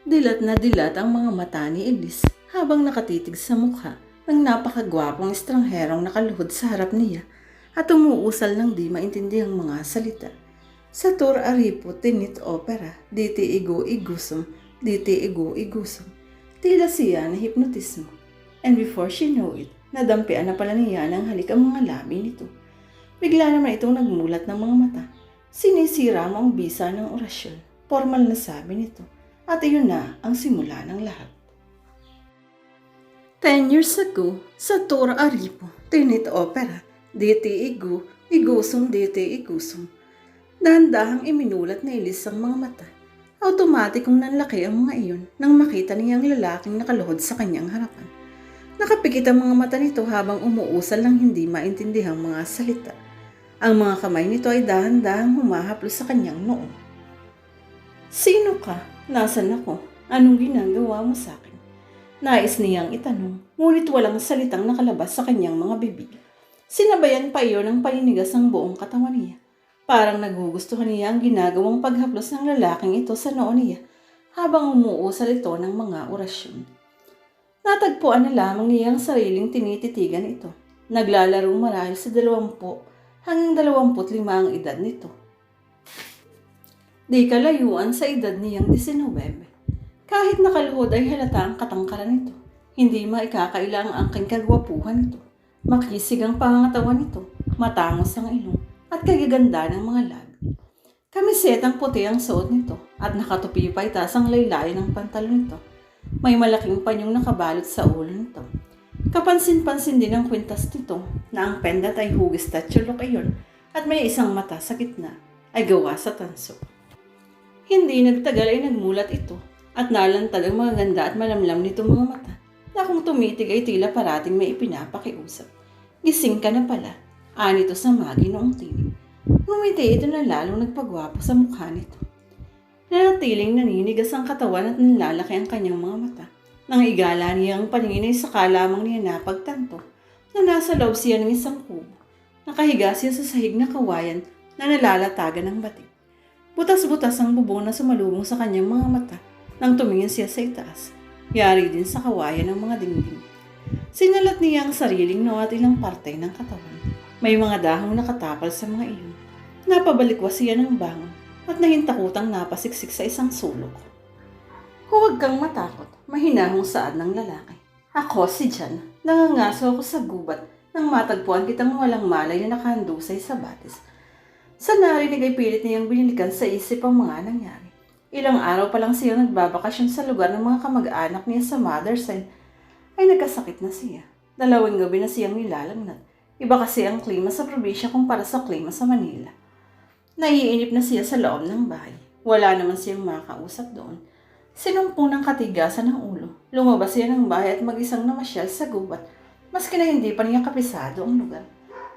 Dilat na dilat ang mga mata ni Elise habang nakatitig sa mukha ng napakagwapong estrangherong nakaluhod sa harap niya at umuusal ng di maintindihang mga salita. Sa tour aripo tinit opera, diti igo igusum, diti igo igusum. Tila siya na hipnotismo. And before she know it, nadampian na pala niya ng halik ang mga labi nito. Bigla naman itong nagmulat ng mga mata. Sinisira mo ang bisa ng orasyon. Formal na sabi nito. At iyon na ang simula ng lahat. Ten years ago, sa Tour Aripo, Tinit Opera, diti igu, igusum diti igusum. Dahan-dahang iminulat ni Elise ang mga mata. Automatikong nanlaki ang mga iyon nang makita niya ang lalaking nakaluhod sa kanyang harapan. Nakapikit ang mga mata nito habang umuusal ng hindi maintindihang mga salita. Ang mga kamay nito ay dahan-dahang humahaplos sa kanyang noo. Sino ka? Nasaan ako? Anong ginagawa mo sa akin? Nais niyang itanong, ngunit walang salitang nakalabas sa kanyang mga bibig. Sinabayan pa iyon ng paninigas ng buong katawan niya. Parang nagugustuhan niya ang ginagawang paghaplos ng lalaking ito sa noo niya habang umuusal ito ng mga orasyon. Natagpuan na lamang niya ang sariling tinititigan ito. Naglalaro marahil sa dalawampu hanggang dalawamput lima ang edad nito. Di kalayuan sa edad niyang 19. Kahit nakaluhod ay halata ang katangkaran nito. Hindi maikakailang ang aking kagwapuhan nito. Makisig ang pangangatawan nito, matangos ang ilong, at kagaganda ng mga labi. Kamisetang puti ang suot nito at nakatupi pa itaas ang laylayan ng pantalon nito. May malaking panyong nakabalot sa ulo nito. Kapansin-pansin din ang kwintas nito na ang pendat ay hugis statulok iyon at may isang mata sa gitna ay gawa sa tanso. Hindi nagtagal ay nagmulat ito at nalantad ang mga ganda at malamlam nitong mga mata na kung tumitig ay tila parating may ipinapakiusap. Gising ka na pala, anito sa magi noong tinig. Ngumiti ito na lalong nagpagwapo sa mukha nito. Nanatiling naninigas ang katawan at nilalaki ang kanyang mga mata. Nang igala niya ang paningin ay saka lamang niya napagtanto na nasa loob siya ng isang kubo. Nakahiga siya sa sahig na kawayan na nalalatagan ng batik. Butas-butas ang bubong na sumalubong sa kanyang mga mata nang tumingin siya sa itaas. Yari din sa kawayan ng mga dingding. Sinalat niya ang sariling noo at ilang parte ng katawan. May mga dahong nakatapal sa mga iyon. Napabalikwas siya ng bangon at nahintakutang napasiksik sa isang sulok. Huwag kang matakot, mahinahong saad ng lalaki. Ako si Jan, nangangaso ako sa gubat nang matagpuan kitang walang malay na nakahandusay sa batis. Sa narinig ay pilit niyang binilikan sa isip ang mga nangyari. Ilang araw pa lang siya nagbabakasyon sa lugar ng mga kamag-anak niya sa mother's side, ay nagkasakit na siya. Dalawang gabi na siyang nilalagnat. Iba kasi ang klima sa probinsya kumpara sa klima sa Manila. Naiinip na siya sa loob ng bahay. Wala naman siyang makausap doon. Sinumpo ng katigasan ng ulo. Lumabas siya ng bahay at mag-isang namasyal sa gubat, maski na hindi pa niya kapisado ang lugar.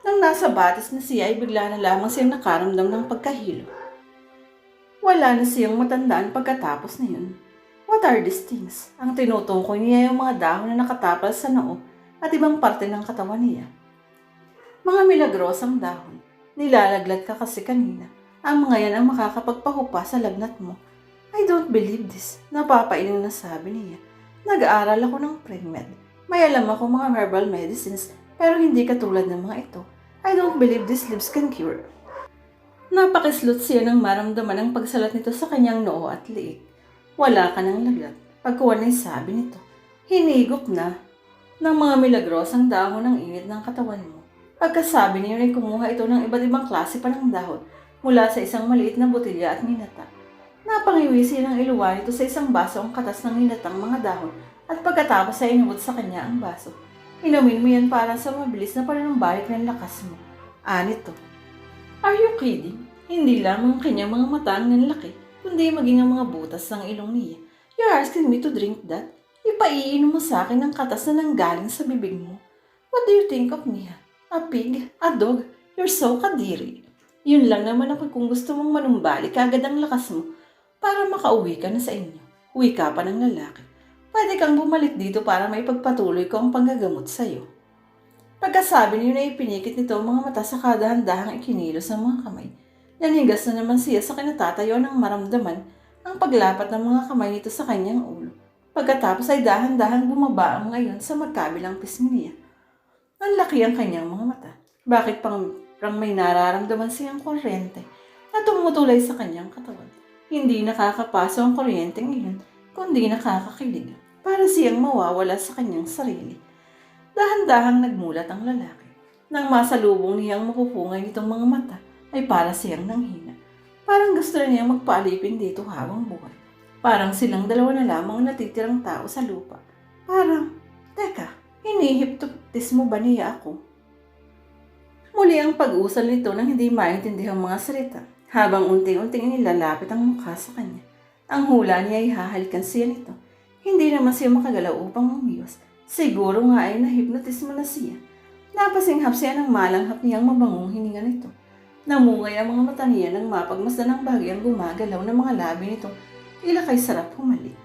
Nang nasa batis na siya ay bigla na lamang siyang nakaramdam ng pagkahilo. Wala na siyang matandaan pagkatapos na yun. What are these things? Ang tinutungkoy niya yung mga dahon na nakatapal sa noo at ibang parte ng katawan niya. Mga milagrosang dahon. Nilalaglat ka kasi kanina. Ang mga yan ang makakapagpahupa sa lagnat mo. I don't believe this. Napapailing na sabi niya. Nag-aaral ako ng pre-med. May alam ako mga herbal medicines pero hindi katulad ng mga ito. I don't believe these leaves can cure. Napakislot siya nang maramdaman ang pagsalat nito sa kanyang noo at liig. Wala ka ng lagnat. Pagkuha ay sabi nito. Hinigop na ng mga milagrosang dahon ng init ng katawan mo. Pagkasabi niyo ay kumuha ito ng iba't ibang klase pa ng dahon mula sa isang maliit na botilya at minata. Napangiwisi ng iluwa nito sa isang baso ang katas ng minatang mga dahon at pagkatapos ay inubot sa kanya ang baso. Inumin mo yan para sa mabilis na panunumbalik ng lakas mo. Anito. Are you kidding? Hindi lang ang kanyang mga mata ang nanlaki, kundi maging ang mga butas ng ilong niya. You're asking me to drink that? Ipaiinom mo sa akin ang katas na nanggaling sa bibig mo. What do you think of me? A pig? A dog? You're so kadiri. Yun lang naman ako kung gusto mong manumbalik agad ang lakas mo para makauwi ka na sa inyo. Uwi ka pa ng lalaki. Pwede kang bumalik dito para may pagpatuloy ko ang panggagamot sa'yo. Pagkasabi niyo na ipinikit nito ang mga mata sa kadahan-dahang ikinilos ang mga kamay. Nanigas na naman siya sa kinatatayo ng maramdaman ang paglapat ng mga kamay nito sa kanyang ulo. Pagkatapos ay dahan-dahan bumaba ang ngayon sa magkabilang pisngi niya. Ang laki ang kanyang mga mata. Bakit pang, pang may nararamdaman siyang kuryente na tumutulay sa kanyang katawan? Hindi nakakapaso ang kuryente ngayon, kundi nakakakilig. Para siyang mawawala sa kanyang sarili. Dahan-dahang nagmulat ang lalaki. Nang masalubong niyang mapupungay nitong mga mata, ay para siyang nanghina. Parang gusto na niyang magpaalipin dito habang buhay. Parang silang dalawa na lamang natitirang tao sa lupa. Parang, teka, hinihiptotis mo ba niya ako? Muli ang pag-usal nito nang hindi maintindihan mga salita, habang unti-unting inilalapit ang mukha sa kanya. Ang hula niya ay hahalikan siya nito. Hindi naman siya makagalaw upang umiyos. Siguro nga ay nahipnotismo na siya. Napasinghap siya ng malanghap niyang mabangong hininga nito. Namungay ang mga mata niya nang mapagmasdan ng bagyang gumagalaw ng mga labi nito. Tila kay sarap humalik.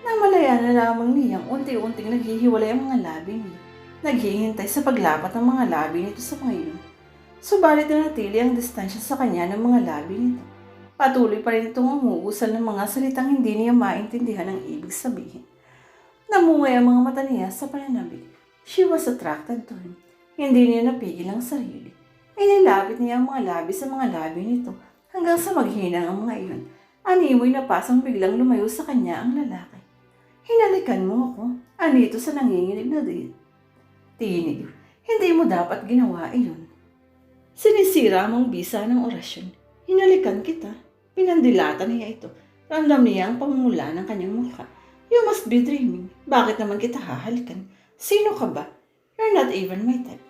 Namalaya na lamang niyang unti-unting naghihiwalay ang mga labi niya. Naghihintay sa paglapat ng mga labi nito sa ngayon. Subalit nanatili ang distansya sa kanya ng mga labi nito. Patuloy pa rin itong umuusal ng mga salitang hindi niya maintindihan ang ibig sabihin. Namungay ang mga mata niya sa pananabik. She was attracted to him. Hindi niya napigil ang sarili. Inilapit niya ang mga labi sa mga labi nito hanggang sa maghinang ang mga iyon. Animoy na pasang biglang lumayo sa kanya ang lalaki. Hinalikan mo ako. Anito sa nanginginig na di. Tinig. Hindi mo dapat ginawa iyon. Sinisira mong bisa ng orasyon. Hinalikan kita. Pinandilatan niya ito. Ramdam niya ang pamumula ng kanyang mukha. You must be dreaming. Bakit naman kita hahalikan? Sino ka ba? You're not even my type.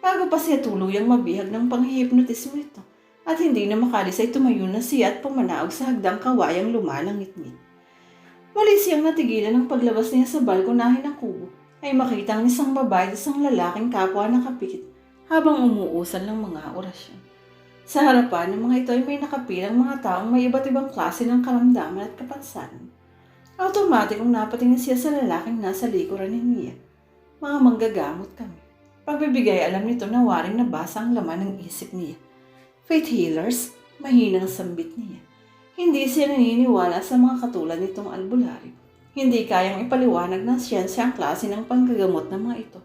Bago pa siya tuluyang mabihag ng panghihipnotismo ito. At hindi na makalis ay tumayo na siya at pumanaog sa hagdang kawayang lumalangit-ngit. Muli siyang natigilan ng paglabas niya sa balkonahe ng kubo ay makita ang isang babae at isang lalaking kapwa nakapikit habang umuusal ng mga orasyon. Sa harapan ng mga ito ay may nakapilang mga taong may iba't ibang klase ng karamdaman at kapansanan. Automatikong napatingin siya sa lalaking nasa likuran ni Mia. Mga manggagamot kami. Pagbibigay alam nito na waring nabasa ang laman ng isip niya. Faith healers, mahinang sambit niya. Hindi siya naniniwala sa mga katulad nitong albularyo. Hindi kayang ipaliwanag ng siyensya ang klase ng panggagamot ng mga ito.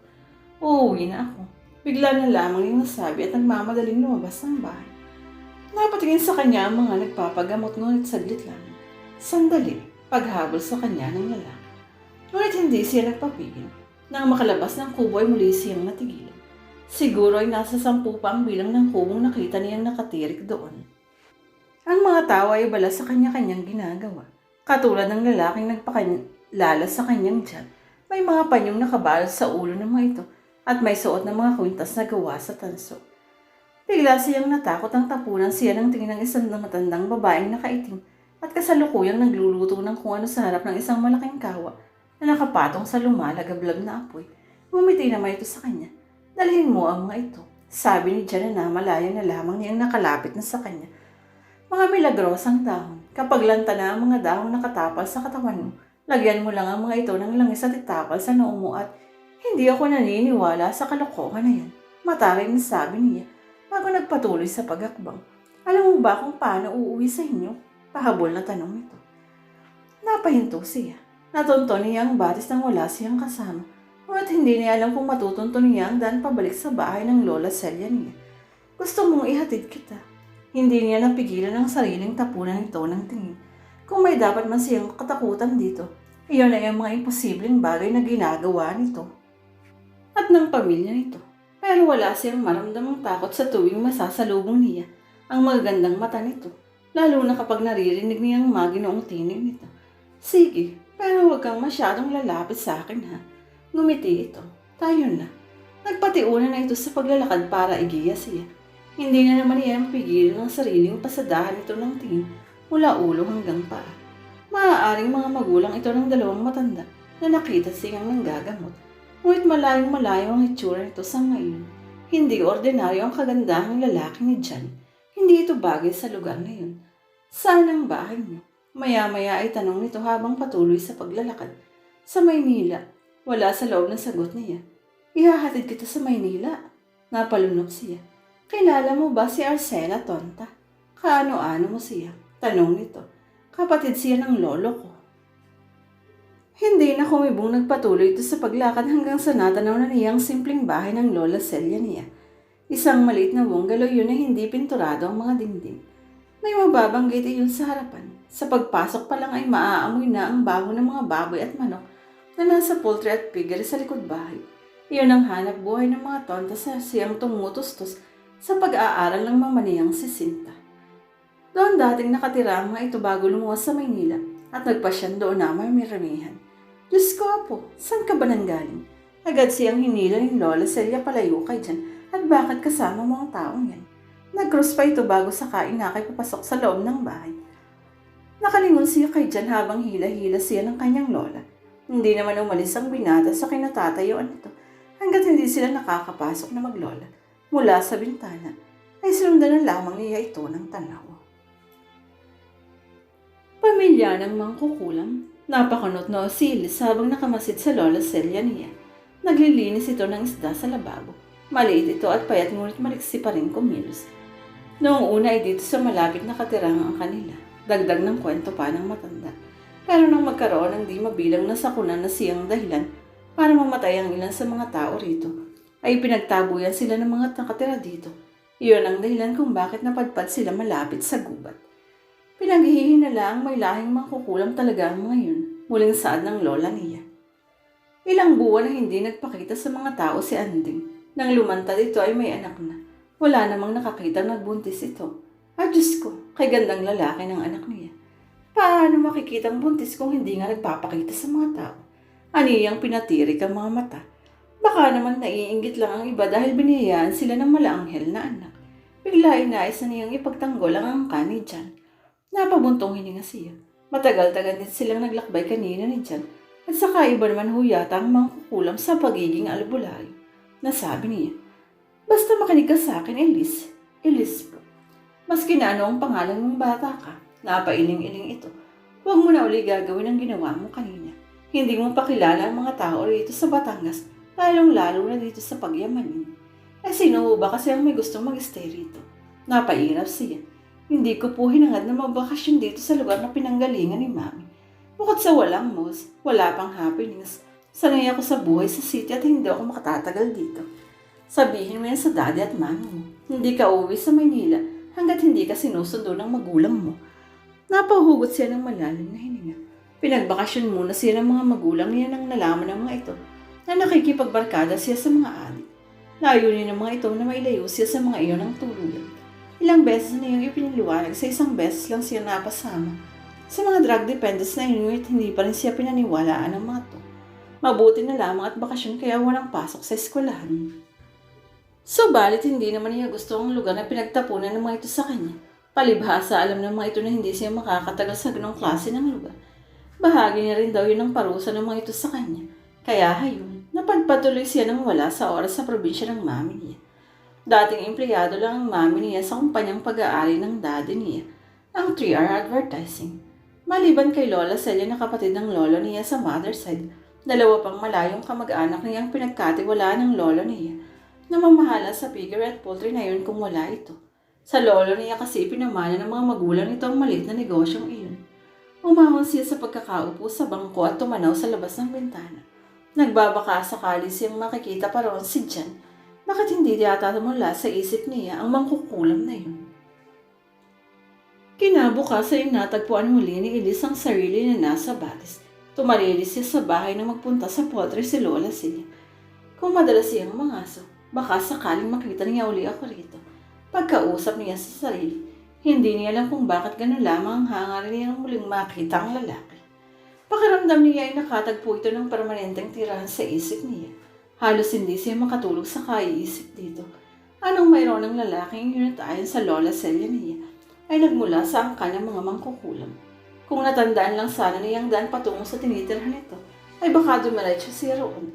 Uuwi na ako. Bigla na lamang yung nasabi at nagmamadaling lumabas ng bahay. Napatingin sa kanya ang mga nagpapagamot ngunit saglit lang. Sandali, paghabol sa kanya ng lalaki. Ngunit hindi siya nagpapigil. Nang makalabas ng kubo ay muli siyang natigilan. Siguro ay nasa sampu pa ang bilang ng kubong nakita niyang nakatirik doon. Ang mga tao ay bala sa kanya-kanyang ginagawa. Katulad ng lalaking nagpakilala sa kanyang tiyan, may mga panyong nakabalot sa ulo ng mga ito at may suot ng mga kwintas na gawa sa tanso. Bigla siyang natakot ang tapunan siya ng tingin ng isang matandang babaeng nakaitim at kasalukuyang nagluluto ng kung ano sa harap ng isang malaking kawa na nakapatong sa lumalagablab na apoy. Ngumiti naman ito sa kanya. Dalhin mo ang mga ito. Sabi ni Jan na malaya na lamang niyang nakalapit na sa kanya. Mga milagrosang dahon. Kapag lanta na ang mga dahon nakatapal sa katawan mo, lagyan mo lang ang mga ito ng langis at itapal sa noo mo at hindi ako naniniwala sa kalokohan na yan. Mataray na sabi niya bago nagpatuloy sa pagakbang. Alam mo ba kung paano uuwi sa inyo? Pahabol na tanong nito. Napahinto siya. Natunto niya ang batis nang wala siyang kasama. Ngunit hindi niya alam kung matutunto niya ang daan pabalik sa bahay ng Lola Celia niya. Gusto mong ihatid kita. Hindi niya napigilan ang sariling tapunan nito ng tingin. Kung may dapat man siyang katakutan dito, iyon ay ang mga imposibleng bagay na ginagawa nito. At ng pamilya nito. Pero wala siyang maramdamang takot sa tuwing masasalubong niya ang magagandang mata nito. Lalo na kapag naririnig niya ang maginoong tinig nito. Sige, pero huwag kang masyadong lalapit sa akin ha. Ngumiti ito. Tayo na. Nagpatiuna na ito sa paglalakad para igiya siya. Hindi na naman niya pigilan ang sariling pasadahan ito ng tingin mula ulo hanggang paa. Maaaring mga magulang ito ng dalawang matanda na nakita siyang nanggagamot. Ngunit malayong malayo ang itsura nito sa ngayon. Hindi ordinaryo ang kagandahang lalaki ni John. Hindi ito bagay sa lugar na yun. Saan ang bahay niyo? Maya-maya ay tanong nito habang patuloy sa paglalakad. Sa Maynila. Wala sa loob ng sagot niya. Ihahatid kita sa Maynila. Napalunok siya. Kilala mo ba si Arcela Tonta? Kaano-ano mo siya? Tanong nito. Kapatid siya ng lolo ko. Hindi na kumibong nagpatuloy ito sa paglakad hanggang sa natanaw na niya ang simpleng bahay ng lola Celia niya. Isang maliit na bungalow yun na hindi pinturado ang mga dingding. May mababang gate yun sa harapan. Sa pagpasok pa lang ay maaamoy na ang baho ng mga baboy at manok na nasa poultry at piggery sa likod bahay. Iyon ang hanap buhay ng mga tonta sa siyang tumutustos sa pag-aaral ng mamaniyang si Sinta. Doon dating nakatira ang mga ito bago lumuwas sa Maynila at nagpasyan doon na may miramihan. Diyos ko po, saan ka ba nanggaling? Agad siyang hinila ni Lola Celia palayo kay dyan at bakit kasama mo ang taong yan? Nag-cross pa ito bago sakain na kay papasok sa loob ng bahay. Nakalingon siya kay Jan habang hila-hila siya ng kanyang lola. Hindi naman umalis ang binata sa kinatatayuan nito hanggat hindi sila nakakapasok na maglola. Mula sa bintana ay sinundan na lamang niya ito ng tanaw. Pamilya ng mangkukulam, napakunot na si Ilis habang nakamasid sa lola Celia niya. Naglilinis ito ng isda sa lababo. Maliit ito at payat ngunit maliksi pa rin kumilos. Noong una ay dito sa malapit na katirang ang kanila. Dagdag ng kwento pa ng matanda. Pero nang magkaroon ng di mabilang na sakunan na siyang dahilan para mamatay ang ilan sa mga tao rito, ay pinagtabuyan sila ng mga nakatira dito. Iyon ang dahilan kung bakit napadpad sila malapit sa gubat. Pinaghihinala ang may lahing mangkukulam talaga ang mga yun, saad ng lola niya. Ilang buwan na hindi nagpakita sa mga tao si Anding. Nang lumantad ito ay may anak na. Wala namang nakakita nagbuntis ito. Ah, Diyos ko, kay gandang lalaki ng anak niya. Paano makikitang buntis kung hindi nga nagpapakita sa mga tao? Aniyang pinatirik ang mga mata. Baka naman naiinggit lang ang iba dahil biniyayaan sila ng malaanghel na anak. Bigla inais na niyang ipagtanggol ang angka ni Jan. Napabuntong hininga siya. Matagal-tagal din silang naglakbay kanina ni Jan at saka iba naman ho yata ang mangkukulam sa pagiging albulayo. Nasabi niya, Basta makinig ka sa akin, Elise. Elise po. Maski na ano ang pangalan mong bata ka, napailing-iling ito. Huwag mo na uli gagawin ang ginawa mo kanina. Hindi mo pakilala ang mga tao rito sa Batangas, lalong-lalo na dito sa pagyamanin. Eh sino ba kasi ang may gustong mag-stay rito? Napairap siya. Hindi ko po hinangad na magbakasyon dito sa lugar na pinanggalingan ni Mami. Bukod sa walang mouse, wala pang happenings. Sanay ako sa buhay sa city at hindi ako makatatagal dito. Sabihin mo yan sa daddy at mami mo. Hindi ka uwi sa Maynila hanggat hindi ka sinusundo ng magulang mo. Napahugot siya ng malalim na hininga. Pinagbakasyon muna siya ng mga magulang niya nang nalaman ng mga ito na nakikipagbarkada siya sa mga adik. Layunin ng mga ito na mailayo siya sa mga iyon ng tuluyan. Ilang beses na yung ipiniliwanag sa isang beses lang siya napasama. Sa mga drug dependents na inuit, hindi pa rin siya pinaniwalaan ng mga to. Mabuti na lamang at bakasyon kaya walang pasok sa eskwelahan. Subalit hindi naman niya gusto ang lugar na pinagtapunan ng mga ito sa kanya. Palibhasa alam ng mga ito na hindi siya makakatagal sa ganong klase ng lugar. Bahagi niya rin daw yun ang parusa ng mga ito sa kanya. Kaya hayon, napadpatuloy siya nang wala sa oras sa probinsya ng mami niya. Dating empleyado lang ang mami niya sa kumpanyang pag-aari ng daddy niya, ang 3R Advertising. Maliban kay Lola Celia na kapatid ng lolo niya sa mother side, dalawa pang malayong kamag-anak niya ang pinagkatiwalaan ng lolo niya namamahala sa piggery at poultry na yun kung wala ito. Sa lolo niya kasi pinamana ng mga magulang nito ang maliit na negosyong iyon. Umahon siya sa pagkakaupo sa bangko at tumanaw sa labas ng bintana. Nagbabaka sakali siyang makikita pa roon si Jan. Bakit hindi yata mula sa isip niya ang mangkukulam na yun? Kinabukas ay natagpuan muli ni Elise ang sarili na nasa batis. Tumalilis siya sa bahay na magpunta sa poultry si Lola Celia. Kung madalas siyang mangaso, baka sakaling makita niya uli ako rito. Pagkausap niya sa sarili, hindi niya alam kung bakit ganun lamang ang hangarin niya muling makita ang lalaki. Pakiramdam niya ay nakatagpo ito ng permanenteng tirahan sa isip niya. Halos hindi siya makatulog sa kaiisip dito. Anong mayroon ng lalaking yun at ayon sa lola Celia niya ay nagmula sa angka ng mga mangkukulam. Kung natandaan lang sana niyang daan patungo sa tinitirhan nito, ay baka dumiretso siya roon.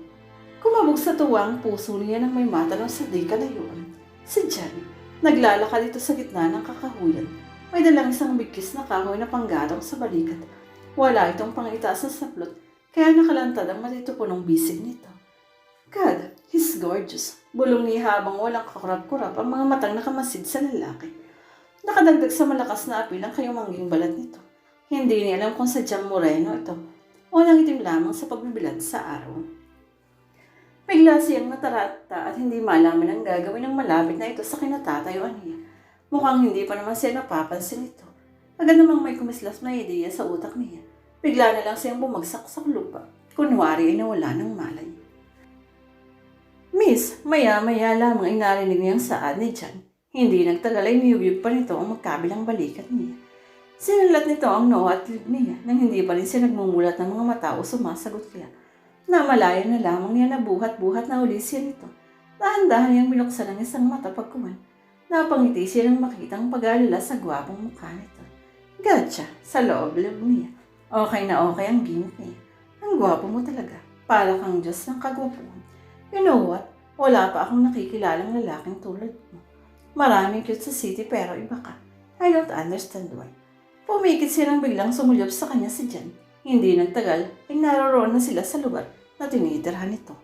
Kumabog sa tuwa ang puso niya nang may matanong sa di kalayuan. Si Jan, naglalakad dito sa gitna ng kakahuyan. May dalang isang bigkis na kahoy na panggatong sa balikat. Wala itong pangitaas na saplot, kaya nakalantad ang matitupunong bisig nito. God, he's gorgeous. Bulong niya habang walang kakurap-kurap ang mga matang nakamasid sa lalaki. Nakadagdag sa malakas na apil ang kayumangging balat nito. Hindi niya alam kung sadyang moreno ito o nangitim lamang sa pagbibilad sa araw. Bigla siyang natarata at hindi malaman ang gagawin ng malapit na ito sa kinatatayuan niya. Mukhang hindi pa naman siya napapansin ito. Agad namang may kumislas na ideya sa utak niya. Bigla na lang siyang bumagsak sa lupa. Kunwari ay nawala ng malay. Miss, maya-maya lamang ay narinig niyang saad ni John. Hindi nagtagal ay niyugyug pa nito ang magkabilang balikat niya. Sinulat nito ang no at lib niya nang hindi pa rin siya nagmumulat ng mga mata o sumasagot kaya. Namalaya na lamang niya na buhat-buhat na uli siya nito. Dahan-dahan niyang binuksan ang isang mata pagkuman. Napangiti siya nang makitang pag-alala sa gwapong mukha nito. Gotcha, sa loob-loob niya. Okay na okay ang ginit niya. Ang gwapo mo talaga. Para kang Diyos ng kagwapuhan. You know what? Wala pa akong nakikilalang lalaking tulad mo. Maraming cute sa city pero iba ka. I don't understand why. Pumikit siya nang biglang sumulyap sa kanya si Jan. Hindi nagtagal ay naroroon na sila sa lugar na tinitirhan nito.